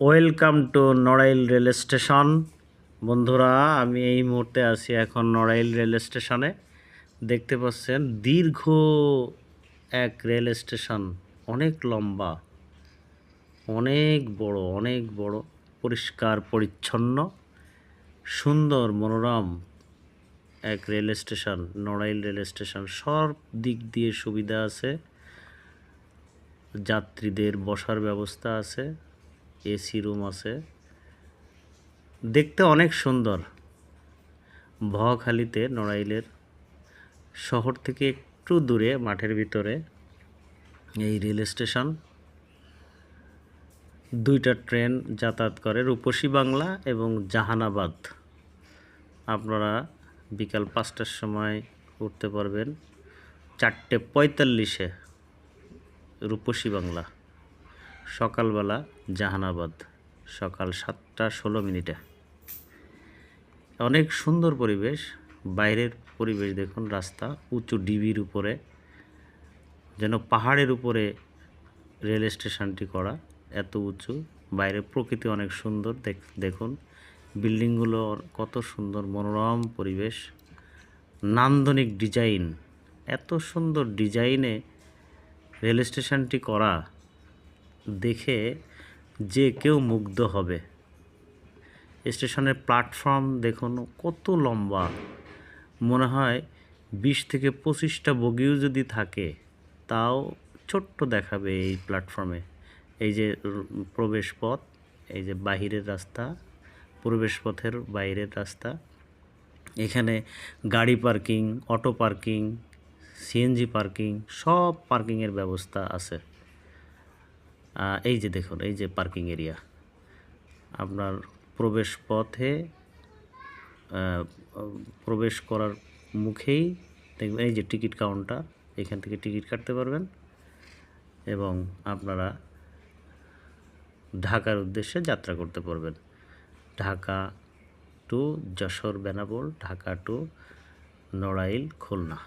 Welcome to Narail rail station বন্ধুরা, আমি এই মুহূর্তে আছি এখন নড়াইল রেল স্টেশনে দেখতে পাচ্ছেন, দীর্ঘ এক রেল স্টেশন অনেক লম্বা, অনেক বড় অনেক বড়, পরিষ্কার, পরিচ্ছন্ন, সুন্দর, মনোরম এক rail station Narail rail station সব দিক দিয়ে সুবিধা আছে। যাত্রীদের বসার ব্যবস্থা আছে। এসি রুম আছে। দেখতে অনেক সুন্দর। ভখালিতে নড়াইলের শহর থেকে একটু দূরে, মাঠের ভিতরে, এই রেল স্টেশন। দুইটা ট্রেন যাতায়াত করে, রূপসী বাংলা এবং জাহানাবাদ। আপনারা বিকাল পাঁচটার সময় উঠতে পারবেন চারটে পঁয়তাল্লিশে রূপসী বাংলা। সকালবেলা জাহানাবাদ, সকাল সাতটা ষোলো মিনিটে। অনেক সুন্দর পরিবেশ, বাইরের পরিবেশ দেখুন, রাস্তা উঁচু ডিবির উপরে, যেন পাহাড়ের উপরে রেল স্টেশনটি করা এত উঁচু। বাইরের প্রকৃতি অনেক সুন্দর, দেখ- দেখুন, বিল্ডিংগুলো কত সুন্দর, মনোরম পরিবেশ, নান্দনিক ডিজাইন, এত সুন্দর ডিজাইনে রেল স্টেশনটি করা। দেখে যে কেউ মুগ্ধ হবে। স্টেশনের প্ল্যাটফর্ম দেখুন, কত লম্বা। মনে হয় বিশ থেকে পঁচিশটা বগিও যদি থাকে, তাও ছোট্ট দেখাবে এই প্ল্যাটফর্মে। এই যে প্রবেশ পথ এই যে বাহিরের রাস্তা প্রবেশ পথের বাইরের রাস্তা। এখানে গাড়ি parking, auto parking, CNG parking, সব পার্কিংয়ের ব্যবস্থা আছে। এই যে দেখুন, এই যে পার্কিং এরিয়া আপনার প্রবেশ পথে প্রবেশ করার মুখেই দেখবেন, এই যে টিকিট কাউন্টার এখান থেকে টিকিট কাটতে পারবেন এবং আপনারা ঢাকার উদ্দেশ্যে যাত্রা করতে পারবেন। Dhaka to Jessore Benapole, Dhaka to Narail, Khulna.